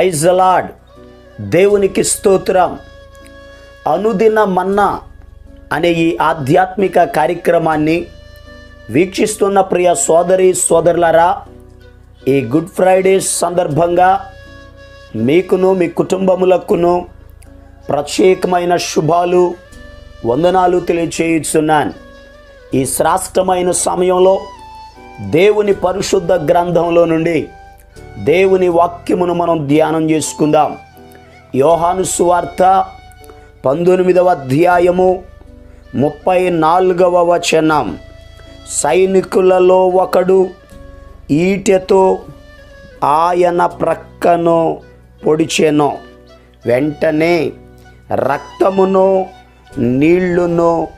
Praise దేవునికి స్తోత్రం. అనుదిన మన్నా అనే ఈ ఆధ్యాత్మిక కార్యక్రమాన్ని వీక్షిస్తున్న ప్రియ సోదరి సోదరులరా ఈ గుడ్ ఫ్రైడే సందర్భంగా మీకును మీ కుటుంబములకును ప్రత్యేకమైన శుభాలు వందనాలు తెలియచేయుచున్నాను. ఈ శ్రాష్టమైన సమయంలో దేవుని పరిశుద్ధ గ్రంథంలో నుండి దేవుని వాక్యమును మనం ధ్యానం చేసుకుందాం. యోహాను సువార్త పంతొమ్మిదవ అధ్యాయము ముప్పై నాలుగవ వచనం. సైనికులలో ఒకడు ఈటెతో ఆయన ప్రక్కను పొడిచెను. వెంటనే రక్తమును నీళ్ళును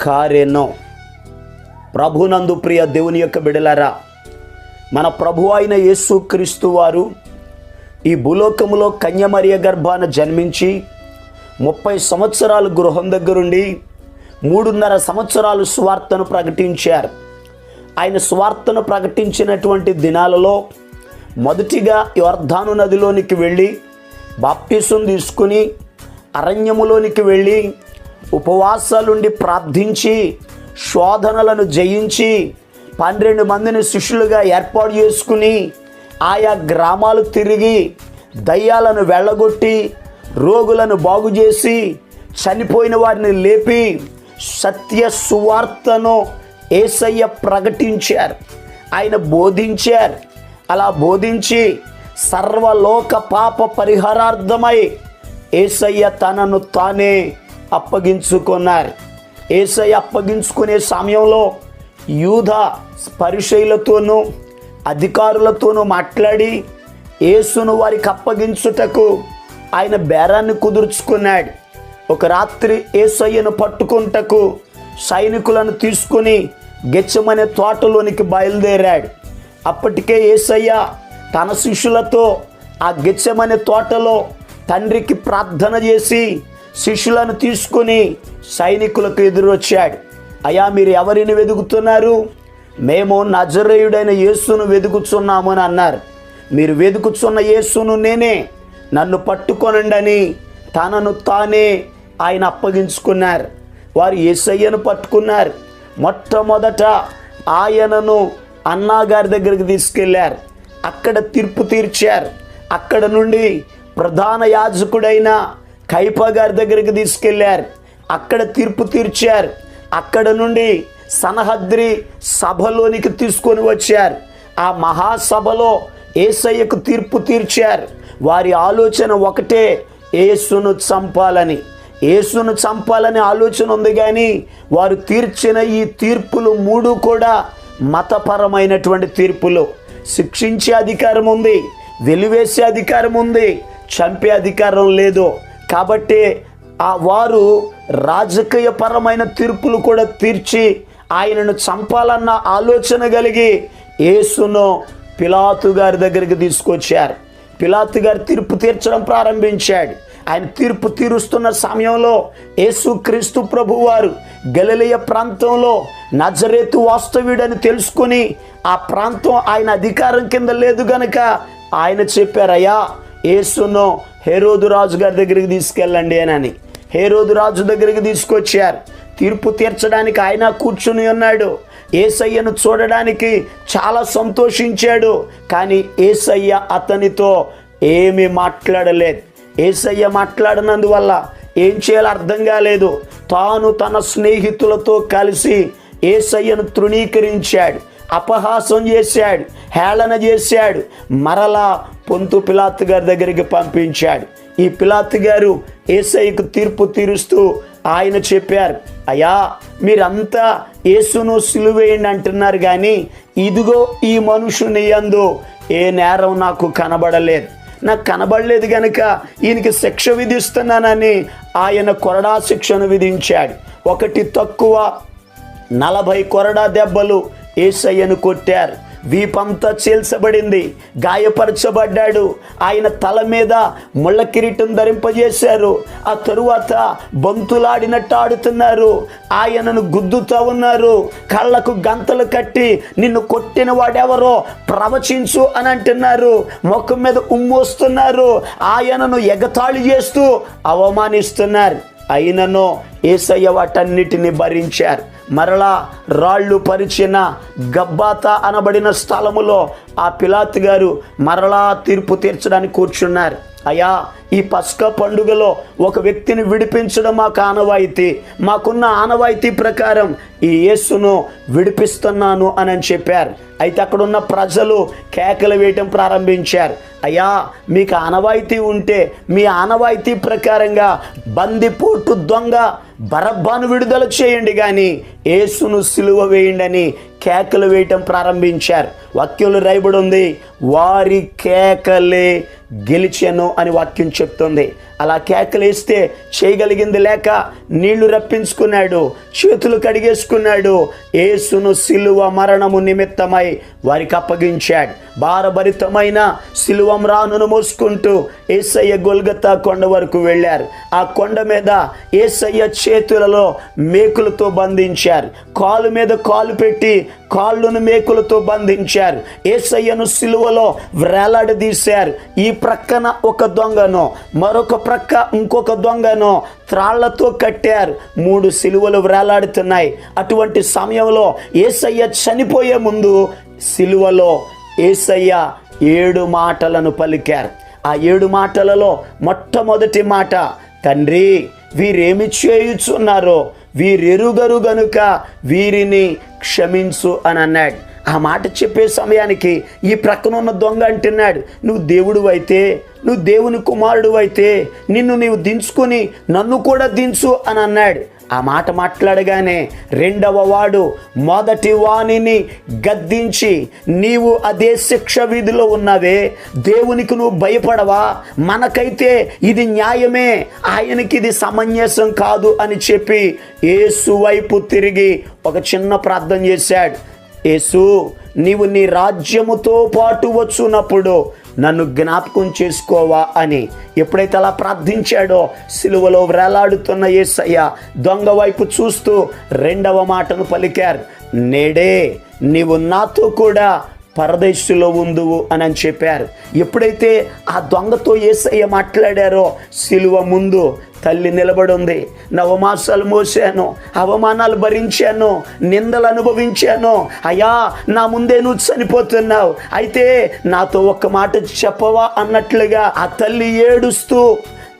కారెను. ప్రభునందు ప్రియ దేవుని యొక్క బిడలరా మన ప్రభు అయిన యేసుక్రీస్తు వారు ఈ భూలోకములో కన్యమరియ గర్భాన జన్మించి ముప్పై సంవత్సరాలు గృహం దగ్గరుండి మూడున్నర సంవత్సరాలు స్వార్థను ప్రకటించారు. ఆయన స్వార్థను ప్రకటించినటువంటి దినాలలో మొదటిగా యోర్ధాను నదిలోనికి వెళ్ళి బాప్టిసం తీసుకుని అరణ్యములోనికి వెళ్ళి ఉపవాసాలుండి ప్రార్థించి శోధనలను జయించి పన్నెండు మందిని శిష్యులుగా ఏర్పాటు చేసుకుని ఆయా గ్రామాలు తిరిగి దయ్యాలను వెళ్ళగొట్టి రోగులను బాగు చేసి చనిపోయిన వారిని లేపి సత్య సువార్తను ఏసయ్య ప్రకటించారు. ఆయన బోధించారు. అలా బోధించి సర్వలోక పాప పరిహారార్థమై ఏసయ్య తనను తానే అప్పగించుకున్నారు. ఏసయ్య అప్పగించుకునే సమయంలో యూధ స్పరిశైలతోనూ అధికారులతోనూ మాట్లాడి యేసును వారికి అప్పగించుటకు ఆయన బేరాన్ని కుదుర్చుకున్నాడు. ఒక రాత్రి ఏసయ్యను పట్టుకుంటకు సైనికులను తీసుకుని గెచ్చమనే తోటలోనికి బయలుదేరాడు. అప్పటికే ఏసయ్య తన శిష్యులతో ఆ గెచ్చమనే తోటలో తండ్రికి ప్రార్థన చేసి శిష్యులను తీసుకుని సైనికులకు ఎదురొచ్చాడు. అయా మీరు ఎవరిని వెతుకుతున్నారు మేము నజరేయుడైన యేసును వెతుకుచున్నామని అన్నారు. మీరు వెతుకుచున్న యేసును నేనే నన్ను పట్టుకొనండని తనను తానే ఆయన అప్పగించుకున్నారు. వారు యేసయ్యను పట్టుకున్నారు. మొట్టమొదట ఆయనను అన్నాగారి దగ్గరికి తీసుకెళ్ళారు. అక్కడ తీర్పు తీర్చారు. అక్కడ నుండి ప్రధాన యాజకుడైన కైప గారి దగ్గరికి తీసుకెళ్ళారు. అక్కడ తీర్పు తీర్చారు. అక్కడ నుండి సనహద్రి సభలోనికి తీసుకొని వచ్చారు. ఆ మహాసభలో ఏసయ్యకు తీర్పు తీర్చారు. వారి ఆలోచన ఒకటే ఏసును చంపాలని. యేసును చంపాలని ఆలోచన ఉంది కానీ వారు తీర్చిన ఈ తీర్పులు మూడు కూడా మతపరమైనటువంటి తీర్పులు. శిక్షించే అధికారం ఉంది వెలివేసే అధికారం ఉంది చంపే అధికారం లేదు. కాబట్టి ఆ వారు రాజకీయపరమైన తీర్పులు కూడా తీర్చి ఆయనను చంపాలన్న ఆలోచన కలిగి యేసును పిలాతు గారి దగ్గరికి తీసుకొచ్చారు. పిలాతు గారు తీర్పు తీర్చడం ప్రారంభించాడు. ఆయన తీర్పు తీరుస్తున్న సమయంలో యేసుక్రీస్తు ప్రభువారు గలలియ ప్రాంతంలో నజరేతు వాస్తవ్యుడని తెలుసుకుని ఆ ప్రాంతం ఆయన అధికారం కింద లేదు గనక ఆయన చెప్పారయ్యా యేసును హేరోదు రాజు గారి దగ్గరికి తీసుకెళ్ళండి అని. హేరోదు రాజు దగ్గరికి తీసుకొచ్చారు. తీర్పు తీర్చడానికి ఆయన కూర్చుని ఉన్నాడు. ఏసయ్యను చూడడానికి చాలా సంతోషించాడు. కానీ ఏసయ్య అతనితో ఏమీ మాట్లాడలేదు. ఏసయ్య మాట్లాడినందువల్ల ఏం చేయాలో అర్థం కాలేదు. తాను తన స్నేహితులతో కలిసి ఏసయ్యను తృణీకరించాడు. అపహాసం చేశాడు. హేళన చేశాడు. మరలా పొంతు పిలాత్ గారి దగ్గరికి పంపించాడు. ఈ పిలాత్ గారు ఏసైకు తీర్పు తీరుస్తూ ఆయన చెప్పారు అయ్యా మీరంతా యేసును సిలువేయండి అంటున్నారు కానీ ఇదిగో ఈ మనుషుని యందు ఏ నేరం నాకు కనబడలేదు. నాకు కనబడలేదు కనుక ఈయనకి శిక్ష విధిస్తున్నానని ఆయన కొరడా శిక్షను విధించాడు. ఒకటి తక్కువ నలభై కొరడా దెబ్బలు ఏసయ్యను కొట్టారు. వీపంతా చీల్చబడింది గాయపరచబడ్డాడు. ఆయన తల మీద ముళ్ళ కిరీటం ధరింపజేశారు. ఆ తరువాత బంతులాడినట్టు ఆడుతున్నారు. ఆయనను గుద్దుతూ ఉన్నారు. కళ్ళకు గంతలు కట్టి నిన్ను కొట్టిన వాడెవరో ప్రవచించు అని అంటున్నారు. ముఖం మీద ఉమ్మోస్తున్నారు ఆయనను ఎగతాళి చేస్తూ అవమానిస్తున్నారు. అయినను ఏసయ్య వాటన్నిటిని భరించారు. మరలా రాళ్ళు పరిచిన గబ్బాత అనబడిన స్థలములో ఆ పిలాత్ గారు మరలా తీర్పు తీర్చడానికి కూర్చున్నారు. అయ్యా ఈ పస్క పండుగలో ఒక వ్యక్తిని విడిపించడం మాకు ఆనవాయితీ. మాకున్న ఆనవాయితీ ప్రకారం ఈ యేసును విడిపిస్తున్నాను అని అని చెప్పారు. అయితే అక్కడున్న ప్రజలు కేకలు వేయటం ప్రారంభించారు. అయ్యా మీకు ఆనవాయితీ ఉంటే మీ ఆనవాయితీ ప్రకారంగా బందిపోటు దొంగ బరబ్బాను విడుదల చేయండి కానీ యేసును సిలువ వేయండి అని కేకలు వేయటం ప్రారంభించారు. వాక్యంలో రాయబడి ఉంది వారి కేకలే గెలిచాను అని వాక్యం చెప్తుంది. అలా కేకలేస్తే చేయగలిగింది లేక నీళ్ళు రప్పించుకున్నాడు చేతులు కడిగేసుకున్నాడు. ఏసును సిలువ మరణము నిమిత్తమై వారికి అప్పగించాడు. భారభరితమైన సిలువం రానును మోసుకుంటూ ఏసయ్య గొల్గతా కొండ వరకు వెళ్ళారు. ఆ కొండ మీద ఏసయ్య చేతులలో మేకులతో బంధించారు. కాలు మీద కాలు పెట్టి కాళ్ళను మేకులతో బంధించారు. ఏసయ్యను సిలువలో వ్రేలాడదీశారు ఈ ప్రక్కన ఒక దొంగను మరొక ప్రక్క ఇంకొక దొంగను త్రాళ్ళతో కట్టారు. మూడు సిలువలు వ్రేలాడుతున్నాయి. అటువంటి సమయంలో ఏసయ్య చనిపోయే ముందు సిలువలో ఏసయ్య ఏడు మాటలను పలికారు. ఆ ఏడు మాటలలో మొట్టమొదటి మాట తండ్రి వీరేమి చేయుచున్నారో? వీరెరుగరు గనుక వీరిని క్షమించు అని అన్నాడు. ఆ మాట చెప్పే సమయానికి ఈ ప్రక్కన ఉన్న దొంగ అంటున్నాడు నువ్వు దేవుడు అయితే నువ్వు దేవుని కుమారుడు అయితే నిన్ను నీవు దించుకొని నన్ను కూడా దించు అని అన్నాడు. ఆ మాట మాట్లాడగానే రెండవ వాడు మొదటి వాణిని గద్దించి నీవు అదే శిక్ష విధిలో ఉన్నావే దేవునికి నువ్వు భయపడవా? మనకైతే ఇది న్యాయమే ఆయనకి ఇది సమంజసం కాదు అని చెప్పి ఏసు వైపు తిరిగి ఒక చిన్న ప్రార్థన చేశాడు. యేసు నీవు నీ రాజ్యముతో పాటు వచ్చునప్పుడు నన్ను జ్ఞాపకం చేసుకోవా అని ఎప్పుడైతే అలా ప్రార్థించాడో సిలువలో వ్రేలాడుతున్న ఏసయ్య దొంగ వైపు చూస్తూ రెండవ మాటను పలికారు. నేడే నీవు నాతో కూడా పరదేశులో ఉందువు అని అని చెప్పారు. ఎప్పుడైతే ఆ దొంగతో ఏసయ్య మాట్లాడారో సిలువ ముందు తల్లి నిలబడి ఉంది నవమాసాలు మోసాను అవమానాలు భరించాను నిందలు అనుభవించాను. అయ్యా నా ముందే నువ్వు చనిపోతున్నావు. అయితే నాతో ఒక్క మాట చెప్పవా అన్నట్లుగా ఆ తల్లి ఏడుస్తూ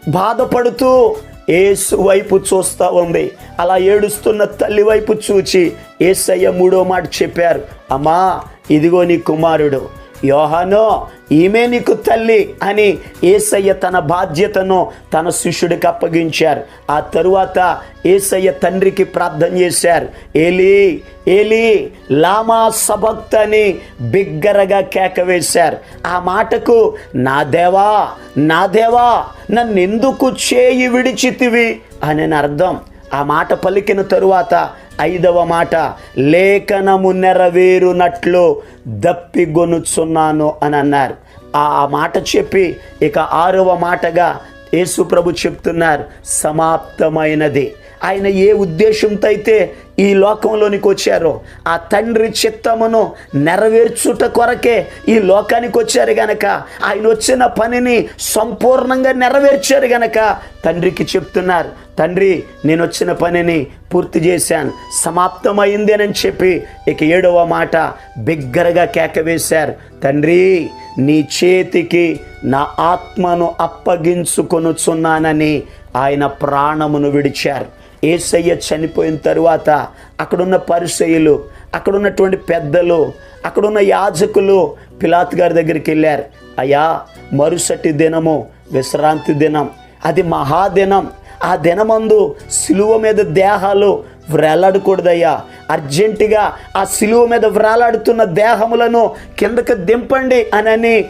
బాధపడుతూ ఏసు వైపు చూస్తూ ఉంది. అలా ఏడుస్తున్న తల్లి వైపు చూచి ఏసయ్య మూడో మాట చెప్పారు. అమ్మా ఇదిగో నీ కుమారుడు. యోహనో ఈమె నీకు తల్లి అని ఏసయ్య తన బాధ్యతను తన శిష్యుడికి అప్పగించారు. ఆ తరువాత ఏసయ్య తండ్రికి ప్రార్థన చేశారు. ఏలి ఏలి లామా సభక్తని అని బిగ్గరగా కేక వేశారు. ఆ మాటకు నా దేవా నా దేవా నన్నెందుకు చేయి విడిచితివి? అని అర్థం. ఆ మాట పలికిన తరువాత ఐదవ మాట లేఖనము నెరవేరునట్లు దప్పిగొనుచున్నాను అని అన్నారు. ఆ మాట చెప్పి ఇక ఆరవ మాటగా యేసు ప్రభు చెప్తున్నారు సమాప్తమైనది. ఆయన ఏ ఉద్దేశంతో అయితే ఈ లోకంలోనికి వచ్చారో. ఆ తండ్రి చిత్తమును నెరవేర్చుట కొరకే ఈ లోకానికి వచ్చారు గనక. ఆయన వచ్చిన పనిని సంపూర్ణంగా నెరవేర్చారు గనక తండ్రికి చెప్తున్నారు తండ్రి నేను వచ్చిన పనిని పూర్తి చేశాను సమాప్తమైంది అని చెప్పి ఇక ఏడవ మాట బిగ్గరగా కేక వేశారు. తండ్రి నీ చేతికి నా ఆత్మను అప్పగించుకొనుచున్నానని ఆయన ప్రాణమును విడిచారు. ఏసయ్య చనిపోయిన తరువాత అక్కడున్న పరిసయులు అక్కడున్నటువంటి పెద్దలు అక్కడున్న యాజకులు పిలాత్ గారి దగ్గరికి వెళ్ళారు. అయ్యా మరుసటి దినము విశ్రాంతి దినం. అది మహాదినం. ఆ దినమందు సిలువ మీద దేహాలు వ్రేలాడకూడదయ్యా. అర్జెంటుగా ఆ సిలువ మీద వ్రేలాడుతున్న దేహములను కిందకు దింపండి అని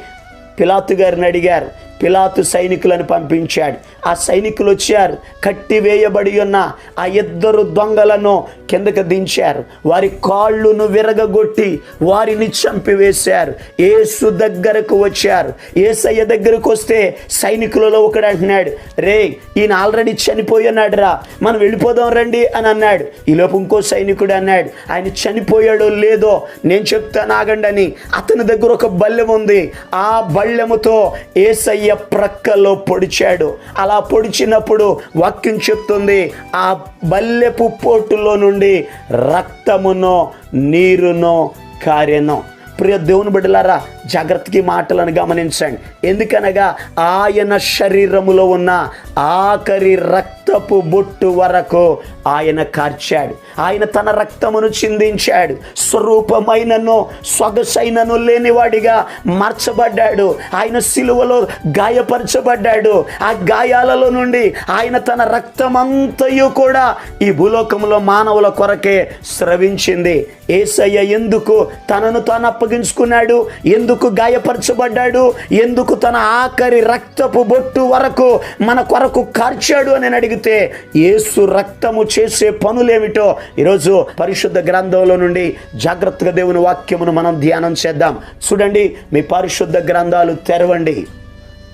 పిలాతు గారిని అడిగారు. పిలాతు సైనికులను పంపించాడు. ఆ సైనికులు వచ్చారు. కట్టి వేయబడి ఉన్న ఆ ఇద్దరు దొంగలను కిందకు దించారు. వారి కాళ్ళును విరగగొట్టి వారిని చంపివేశారు. ఏసు దగ్గరకు వచ్చారు. ఏసయ్య దగ్గరకు వస్తే సైనికులలో ఒకడు అంటున్నాడు రే ఈయన ఆల్రెడీ చనిపోయి ఉన్నాడు రా మనం వెళ్ళిపోదాం రండి అని అన్నాడు. ఈలోపు ఇంకో సైనికుడు అన్నాడు ఆయన చనిపోయాడో లేదో నేను చెప్తాను ఆగండి అని. అతని దగ్గర ఒక బల్లెం ఉంది ఆ బల్లెముతో ఏసయ్య ప్రక్కలో పొడిచాడు. అలా పొడిచినప్పుడు వాక్యం చెప్తుంది ఆ బల్లెపు పోటులో నుండి రక్తమునో నీరునో కార్యనో ప్రియ దేవుని బిడ్డలారా జాగ్రత్తకి మాటలను గమనించండి. ఎందుకనగా ఆయన శరీరములో ఉన్న ఆఖరి రక్తపు బొట్టు వరకు ఆయన కార్చాడు. ఆయన తన రక్తమును చిందించాడు. స్వరూపమైనను సొగసైనను లేనివాడిగా మార్చబడ్డాడు. ఆయన సిలువలో గాయపరచబడ్డాడు. ఆ గాయాలలో నుండి ఆయన తన రక్తమంతయు కూడా ఈ భూలోకంలో మానవుల కొరకే స్రవించింది. ఏసయ్య ఎందుకు తనను తాను అప్పగించుకున్నాడు? ఎందుకు గాయపరచబడ్డాడు? ఎందుకు తన ఆఖరి రక్తపు బొట్టు వరకు మన కొరకు కార్చాడు అని అడిగితే ఏసు రక్తము చేసే పనులేమిటో ఈరోజు పరిశుద్ధ గ్రంథంలో నుండి జాగ్రత్తగా దేవుని వాక్యమును మనం ధ్యానం చేద్దాం. చూడండి మీ పరిశుద్ధ గ్రంథాలు తెరవండి.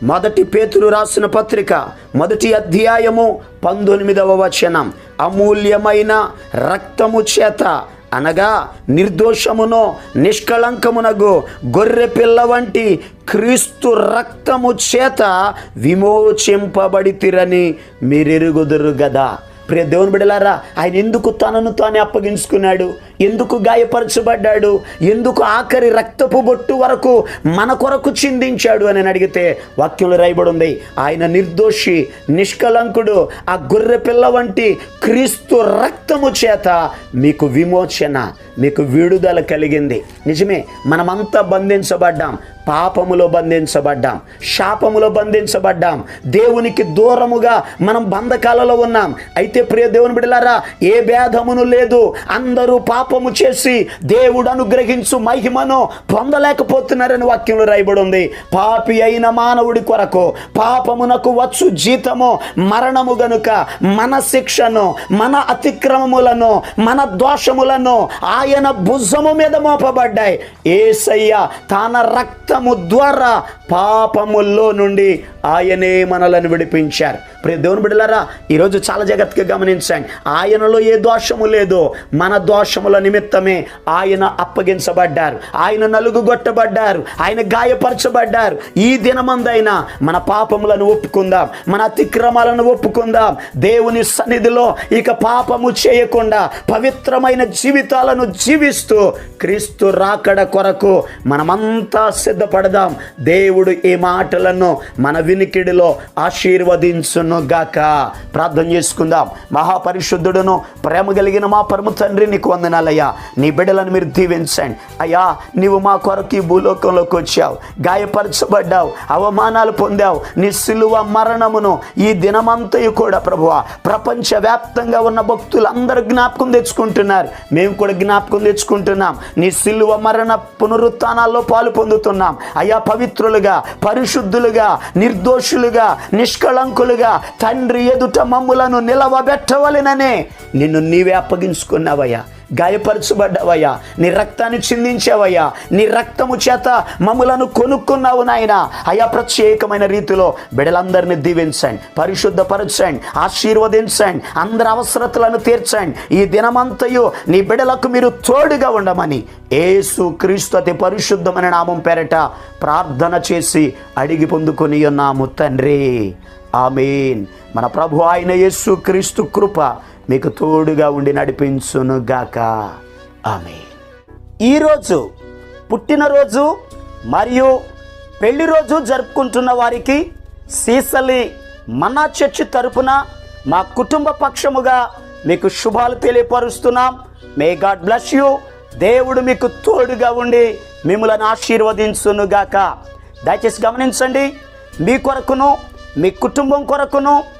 మొదటి పేతులు రాసిన పత్రిక మొదటి అధ్యాయము పంతొమ్మిదవ వచనం. అమూల్యమైన రక్తము చేత అనగా నిర్దోషమునో నిష్కళంకమునగు గొర్రె పిల్ల వంటి క్రీస్తు రక్తము చేత విమోచింపబడితిరని మీరెరుగుదురు గదా. ప్రియ దేవుని బిడలారా ఆయన ఎందుకు తనను తానే అప్పగించుకున్నాడు? ఎందుకు గాయపరచబడ్డాడు? ఎందుకు ఆఖరి రక్తపు బొట్టు వరకు మన కొరకు చిందించాడు అని అడిగితే వాక్యంలో రాయబడి ఉంది. ఆయన నిర్దోషి నిష్కలంకుడు ఆ గొర్రె పిల్ల వంటి క్రీస్తు రక్తము చేత మీకు విమోచన మీకు విడుదల కలిగింది. నిజమే మనమంతా బంధించబడ్డాం. పాపములో బంధించబడ్డాం. శాపములో బంధించబడ్డాం. దేవునికి దూరముగా మనం బంధకాలలో ఉన్నాం. అయితే ప్రియ దేవుని బిడలారా ఏ భేదమును లేదు. అందరూ పాపము చేసి దేవుడు అనుగ్రహించు మహిమను పొందలేకపోతున్నారని వాక్యంలో రాయబడి ఉంది పాపి అయిన మానవుడి కొరకు పాపమునకు వచ్చు జీతము మరణము గనుక మన శిక్షను మన అతిక్రమములను మన దోషములను ఆయన భుజము మీద మోపబడ్డాయి. ఏసయ్య తన రక్తము ద్వారా పాపముల్లో నుండి ఆయనే మనలను విడిపించారు. ప్రియ దేవుని బిడ్డలారా ఈరోజు చాలా జాగ్రత్తగా గమనించండి. ఆయనలో ఏ దోషము లేదు మన దోషముల నిమిత్తమే ఆయన అప్పగించబడ్డారు. ఆయన నలుగుగొట్టబడ్డారు. ఆయన గాయపరచబడ్డారు. ఈ దినమందైనా మన పాపములను ఒప్పుకుందాం. మన అతిక్రమాలను ఒప్పుకుందాం. దేవుని సన్నిధిలో ఇక పాపము చేయకుండా పవిత్రమైన జీవితాలను జీవిస్తూ క్రీస్తు రాకడ కొరకు మనమంతా సిద్ధపడదాం. దేవుడు ఈ మాటలను మన వినికిడిలో ఆశీర్వదించును గాక ప్రార్థన చేసుకుందాం. మహాపరిశుద్ధుడును ప్రేమ కలిగిన మా పరమ తండ్రి నీకు వందనాలయ్యా. నీ బిడ్డలను మీరు దీవించండి. అయ్యా నీవు మా కొరకు ఈ భూలోకంలోకి వచ్చావు. గాయపరచబడ్డావు. అవమానాలు పొందావు. నీ సిలువ మరణమును ఈ దినమంతయు కూడా ప్రభువ ప్రపంచవ్యాప్తంగా ఉన్న భక్తులందరూ జ్ఞాపకం తెచ్చుకుంటున్నారు. మేము కూడా జ్ఞాపకం తెచ్చుకుంటున్నాం. నీ సిలువ మరణ పునరుత్నాల్లో పాలు పొందుతున్నాం. అయ్యా పవిత్రులుగా పరిశుద్ధులుగా నిర్దోషులుగా నిష్కళంకులుగా తండ్రి ఎదుట మమ్ములను నిలవబెట్టవలెననే నిన్ను నీవే అప్పగించుకున్నావయ్యా. గాయపరచబడ్డావయ్యా. నీ రక్తాన్ని చిందించావయ్యా. నీ రక్తము చేత మములను కొనుక్కున్నావు నాయన. అయా ప్రత్యేకమైన రీతిలో బిడలందరినీ దీవించండి పరిశుద్ధపరచండి ఆశీర్వదించండి అందరి అవసరతలను తీర్చండి. ఈ దినమంతయు నీ బిడలకు మీరు తోడుగా ఉండమని ఏసు క్రీస్తు అతి పరిశుద్ధమైన నామం పేరట ప్రార్థన చేసి అడిగి పొందుకొని ఉన్నాము తండ్రి. ఆమెన్. మన ప్రభు ఆయన యేసు క్రీస్తు కృప మీకు తోడుగా ఉండి నడిపించును గాక. ఆమె ఈరోజు పుట్టినరోజు మరియు పెళ్ళి రోజు జరుపుకుంటున్న వారికి సీసలి మన్నా చర్చి తరపున మా కుటుంబ పక్షముగా మీకు శుభాలు తెలియపరుస్తున్నాం. May God bless you. దేవుడు మీకు తోడుగా ఉండి మిమ్మల్ని ఆశీర్వదించును గాక. దయచేసి గమనించండి. మీ కొరకును మీ కుటుంబం కొరకును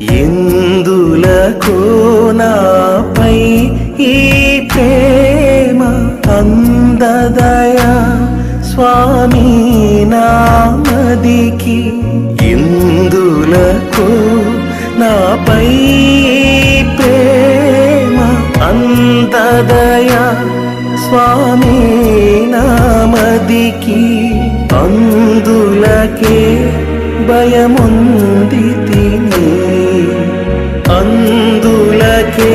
ఎందులకు నాపై ఈ ప్రేమ అందదయా? స్వామి నామదికి ఎందులకు నాపై ప్రేమ అందదయా? స్వామి నామదికి అందులకే భయముంది. నీకే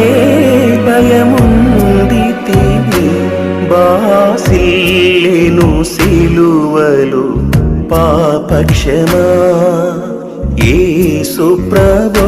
భయముంది తిని బాసిల్లేను సిలువలు పాపక్షమా. ఏ ప్రభు.